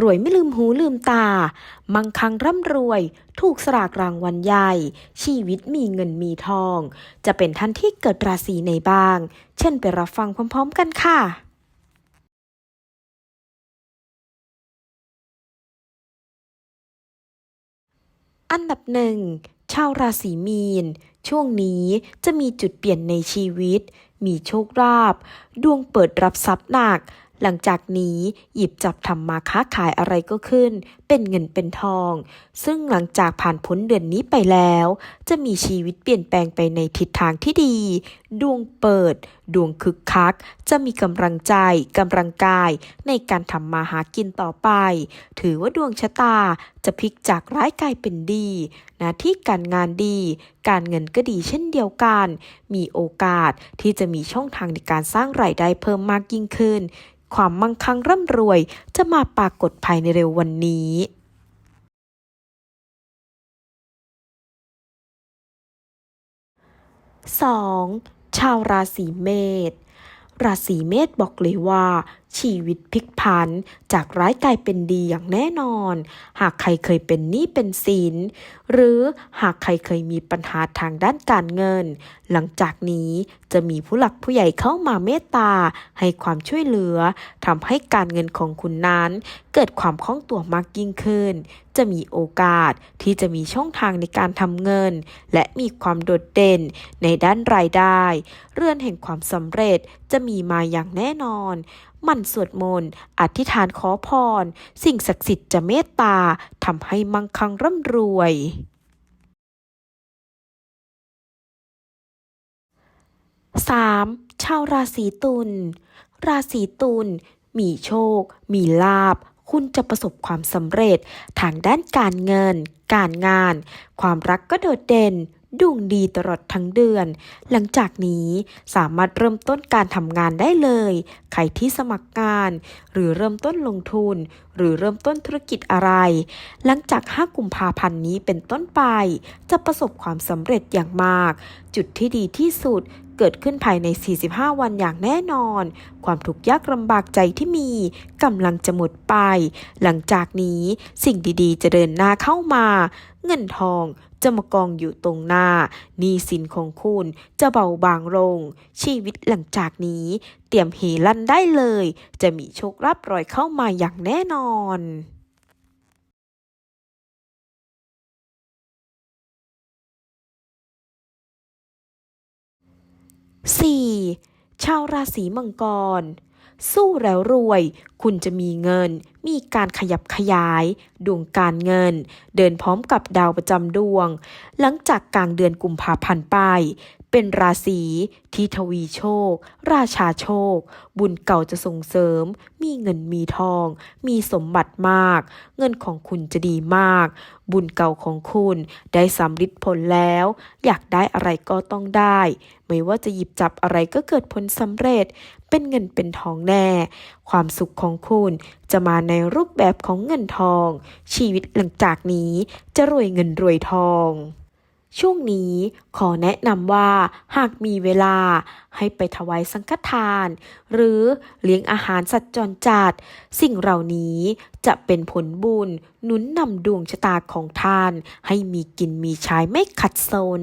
รวยไม่ลืมหูลืมตา มั่งคั่งร่ำรวย ถูกสลากรางวัลใหญ่ ชีวิตมีเงินมีทอง จะเป็นท่านที่เกิดราศีไหนบ้าง เช่นไปรับฟังพร้อมๆกันค่ะอันดับหนึ่งชาวราศีมีน ช่วงนี้จะมีจุดเปลี่ยนในชีวิต มีโชคลาภดวงเปิดรับทรัพย์หนัก หลังจากนี้หยิบจับทำมาค้าขายอะไรก็ขึ้น เป็นเงินเป็นทอง ซึ่งหลังจากผ่านพ้นเดือนนี้ไปแล้ว จะมีชีวิตเปลี่ยนแปลงไปในทิศทางที่ดี ดวงเปิด ดวงคึกคัก จะมีกำลังใจกำลังกายในการทำมาหากินต่อไป ถือว่าดวงชะตาจะพลิกจากร้ายกลายเป็นดีหน้าที่การงานดี การเงินก็ดีเช่นเดียวกัน มีโอกาสที่จะมีช่องทางในการสร้างรายได้เพิ่มมากยิ่งขึ้นความมั่งคั่งร่ำรวย จะมาปรากฏภายในเร็ววันนี้สองชาวราศีเมษราศีเมษบอกเลยว่า ชีวิตพลิกผัน จากร้ายกลายเป็นดีอย่างแน่นอน หากใครเคยเป็นหนี้เป็นสิน หรือหากใครเคยมีปัญหาทางด้านการเงิน หลังจากนี้จะมีผู้หลักผู้ใหญ่เข้ามาเมตตา ให้ความช่วยเหลือทำให้การเงินของคุณนั้น เกิดความคล่องตัวมากยิ่งขึ้น จะมีโอกาสที่จะมีช่องทางในการทำเงิน และมีความโดดเด่นในด้านรายได้ เรือนแห่งความสำเร็จจะมีมาอย่างแน่นอนมันสวดมนต์ อธิษฐานขอพร สิ่งศักดิ์สิทธิ์จะเมตตาทำให้มั่งคั่งร่ำรวย 3. ชาวราศีตุล ราศีตุล มีโชค มีลาบ คุณจะประสบความสำเร็จ ทางด้านการเงิน การงาน ความรักก็โดดเด่น ดวงดีตลอดทั้งเดือน หลังจากนี้สามารถเริ่มต้นการทำงานได้เลย ใครที่สมัครงาน หรือเริ่มต้นลงทุน หรือเริ่มต้นธุรกิจอะไร หลังจาก 5 กุมภาพันธ์นี้เป็นต้นไป จะประสบความสำเร็จอย่างมาก จุดที่ดีที่สุด เกิดขึ้นภายใน 45 วันอย่างแน่นอน ความทุกข์ยากลำบากใจที่มีกำลังจะหมดไป หลังจากนี้สิ่งดีๆ จะเดินหน้าเข้ามา เงินทองจะมากองอยู่ตรงหน้าหนี้สินของคุณจะเบาบางลง ชีวิตหลังจากนี้ เตรียมเฮลั่นได้เลย จะมีโชคลาภรอยเข้ามาอย่างแน่นอน 4. ชาวราศีมังกร สู้แล้วรวย คุณจะมีเงิน มีการขยับขยาย ดวงการเงิน เดินพร้อมกับดาวประจำดวง หลังจากกลางเดือนกุมภาพันธ์ไป เป็นราศีที่ทวีโชค ราชาโชค บุญเก่าจะส่งเสริม มีเงินมีทอง มีสมบัติมาก เงินของคุณจะดีมาก บุญเก่าของคุณได้สำลิดผลแล้ว อยากได้อะไรก็ต้องได้ ไม่ว่าจะหยิบจับอะไรก็เกิดผลสำเร็จ เป็นเงินเป็นทองแน่ ความสุขของคุณจะมาในรูปแบบของเงินทอง ชีวิตหลังจากนี้จะรวยเงินรวยทอง ช่วงนี้ขอแนะนำว่าหากมีเวลาให้ไปถวายสังฆทาน หรือเลี้ยงอาหารสัตว์จรจัด สิ่งเหล่านี้จะเป็นผลบุญหนุนนำดวงชะตาของท่าน ให้มีกินมีใช้ไม่ขัดสน